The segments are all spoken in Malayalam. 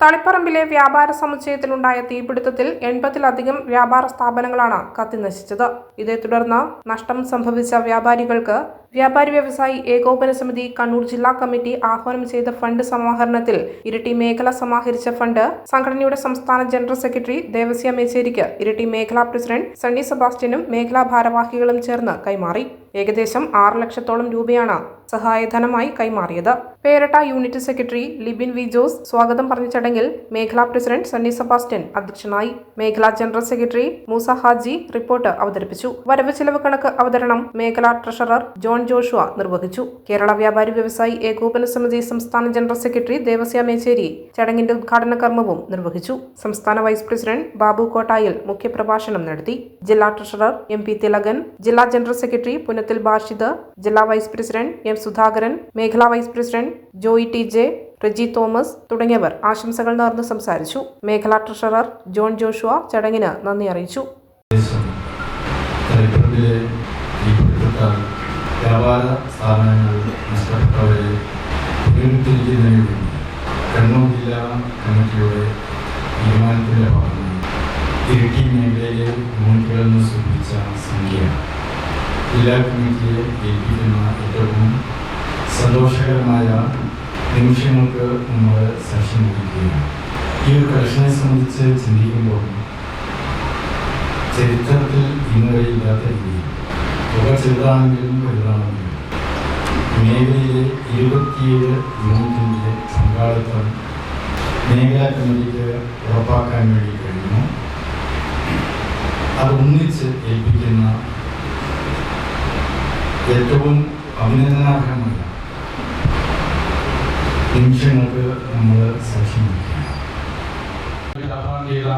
തളിപ്പറമ്പിലെ വ്യാപാര സമുച്ചയത്തിലുണ്ടായ തീപിടുത്തത്തിൽ എൺപതിലധികം വ്യാപാര സ്ഥാപനങ്ങളാണ് കത്തിനശിച്ചത്. ഇതേ തുടർന്ന് നഷ്ടം സംഭവിച്ച വ്യാപാരികൾക്ക് വ്യാപാരി വ്യവസായി ഏകോപന സമിതി കണ്ണൂർ ജില്ലാ കമ്മിറ്റി ആഹ്വാനം ചെയ്ത ഫണ്ട് സമാഹരണത്തിൽ ഇരട്ടി മേഖല സമാഹരിച്ച ഫണ്ട് സംഘടനയുടെ സംസ്ഥാന ജനറൽ സെക്രട്ടറി ദേവസ്യ മേച്ചേരിക്ക് ഇരട്ടി മേഖലാ പ്രസിഡന്റ് സണ്ണി സെബാസ്റ്റ്യനും മേഖലാ ഭാരവാഹികളും ചേർന്ന് കൈമാറി. ഏകദേശം ആറ് ലക്ഷത്തോളം രൂപയാണ് സഹായധനമായി കൈമാറിയത്. Peratta unit secretary Libin V Jose സ്വാഗതം പറഞ്ഞ ചടങ്ങിൽ മേഖലാ പ്രസിഡന്റ് സണ്ണി സെബാസ്റ്റ്യൻ അധ്യക്ഷനായി മേഖലാ general secretary Moosa Haji report അവതരിപ്പിച്ചു. വരവ് ചെലവ് കണക്ക് അവതരണം മേഖലാ ട്രഷറർ ജോൺ ജോഷുവ നിർവഹിച്ചു. കേരള വ്യാപാരി വ്യവസായി ഏകോപന സമിതി സംസ്ഥാന ജനറൽ സെക്രട്ടറി ദേവസ്യ മേച്ചേരി ചടങ്ങിന്റെ ഉദ്ഘാടന കർമ്മവും നിർവഹിച്ചു. സംസ്ഥാന വൈസ് പ്രസിഡന്റ് ബാബു കോട്ടായിൽ മുഖ്യപ്രഭാഷണം നടത്തി. ജില്ലാ ട്രഷറർ എം പി തിലകൻ ജില്ലാ ജനറൽ സെക്രട്ടറി പുനത്തിൽ ബാഷിദ് ജില്ലാ വൈസ് പ്രസിഡന്റ് എം സുധാകരൻ മേഖലാ vice president Joy T J Reji Thomas തുടങ്ങിയവർ ആശംസകൾ നേർന്ന് സംസാരിച്ചു. മേഖലാ ട്രഷറർ ജോൺ ജോഷുവ ചടങ്ങിന് നന്ദി അറിയിച്ചു. സ്ഥാപനങ്ങൾ നഷ്ടപ്പെട്ടവരെ കണ്ണൂർ ജില്ലാ കമ്മിറ്റിയുടെ തീരുമാനത്തിന്റെ ഭാഗമായി ഇരിട്ടി മേഖലയിലെ യൂണിറ്റുകളിൽ നിന്ന് സൂചിപ്പിച്ച സംഖ്യ ജില്ലാ കമ്മിറ്റിയെ ഏൽപ്പിക്കുന്ന ഏറ്റവും സന്തോഷകരമായ നിമിഷങ്ങൾക്ക് നമ്മൾ സാക്ഷ്യം വഹിക്കുകയാണ് ഈ ഒരു കളക്ഷനെ സംബന്ധിച്ച് ചിന്തിക്കുമ്പോൾ ചരിത്രത്തിൽ ഇന്നുവരെ ഇല്ലാത്ത രീതിയിൽ തുക ചെറുതാണെങ്കിലും വലുതാണെങ്കിലും മേഖലയിലെ ഇരുപത്തിയേഴ് യൂണിറ്റിന്റെ പങ്കാളിത്തം മേഖലാ കമ്മിറ്റിക്ക് ഉറപ്പാക്കാൻ വേണ്ടി കഴിഞ്ഞു. അത് ഒന്നിച്ച് ഏൽപ്പിക്കുന്ന ഏറ്റവും അഭിനന്ദനാർഹമായ നിമിഷങ്ങൾക്ക് നമ്മൾ സാക്ഷ്യം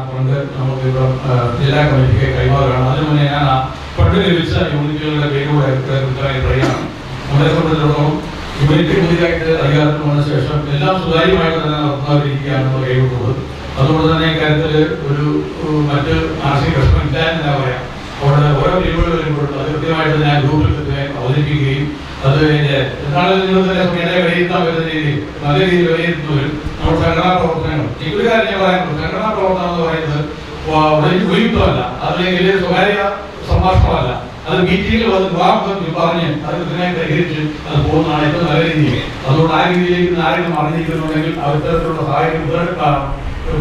ഫണ്ട് നമുക്ക് ജില്ലാ കമ്മിറ്റിക്ക് കൈമാറുകയാണ്. അതിനു മുന്നേ ഞാൻ പണ്ട് ലഭിച്ച യൂണിറ്റുകളുടെ പേരുകൂടെ പറയുകയാണ് നമ്മളെ സംബന്ധിച്ചിടത്തോളം യൂണിറ്റ് പുതിയതായിട്ട് അധികാരത്തിൽ വന്ന ശേഷം എല്ലാം സുതാര്യമായിട്ട് തന്നെ നടത്താതിരിക്കുകയാണ് നമ്മൾ കൈവിട്ടുള്ളത് അതുകൊണ്ട് തന്നെ ഇക്കാര്യത്തിൽ ഒരു മറ്റ് മാനസിക പ്രശ്നം എന്ന് ഞാൻ പറയാം. അവിടെ ഓരോ പിരിവുകൾ വരുമ്പോഴും അത് കൃത്യമായിട്ട് ഞാൻ ഗ്രൂപ്പിൽ അത് കഴിഞ്ഞ് എന്താണ് തന്നെ സ്വമേധയാ വിലയിരുത്താൻ വരുന്ന രീതിയിൽ നല്ല രീതിയിൽ വിലയിരുത്തുന്നവരും നമ്മുടെ സംഘടനാ പ്രവർത്തനങ്ങൾ. ഒരു കാര്യം ഞാൻ പറയാനുള്ളൂ സംഘടനാ പ്രവർത്തനം എന്ന് പറയുന്നത് ഉപയുക്തമല്ല അല്ലെങ്കിൽ സ്വകാര്യ സംഭാഷണമല്ല. അത് മീറ്റിംഗിൽ വന്ന് വിവാഹത്തിൽ പറഞ്ഞ് അത് കൃത്യമായി പരിഹരിച്ച് അത് പോകുന്നതാണ് ഏറ്റവും നല്ല രീതിയിൽ. അതുകൊണ്ട് ആ രീതിയിലേക്ക് ആരെങ്കിലും അറിഞ്ഞിരിക്കുന്നുണ്ടെങ്കിൽ അത്തരത്തിലുള്ള സഹായം മുതലെടുക്കാൻ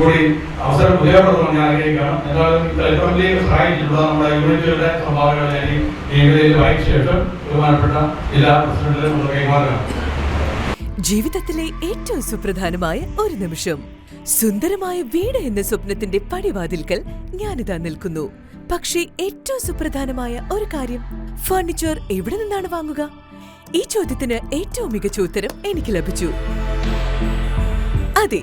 കൂടി അവസരം ഉപയോഗപ്പെടുത്തണം ഞാൻ ആഗ്രഹിക്കുകയാണ്. എന്തായാലും തലപ്പറമ്പിലേക്ക് സഹായിച്ചിട്ടുള്ള നമ്മുടെ യൂണിറ്റുകളുടെ സംഭാവനകളെ മേഖലയിൽ വായിച്ച ശേഷം ബഹുമാനപ്പെട്ട ജില്ലാ പ്രസിഡന്റിനെ നമ്മൾ കൈമാറുകയാണ്. ജീവിതത്തിലെ ഏറ്റവും സുപ്രധാനമായ ഒരു നിമിഷം. സുന്ദരമായ വീട് എന്ന സ്വപ്നത്തിന്റെ പടിവാതിൽക്കൽ ഞാനിതാ നിൽക്കുന്നു. പക്ഷേ ഏറ്റവും സുപ്രധാനമായ ഒരു കാര്യം ഫർണിച്ചർ എവിടെ നിന്നാണ് വാങ്ങുക? ഈ ചോദ്യത്തിന് ഏറ്റവും മികച്ച ഉത്തരം എനിക്ക് ലഭിച്ചു. അതെ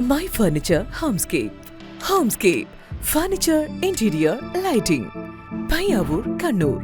my furniture Homescape Homescape furniture interior lighting Payyavoor Kannur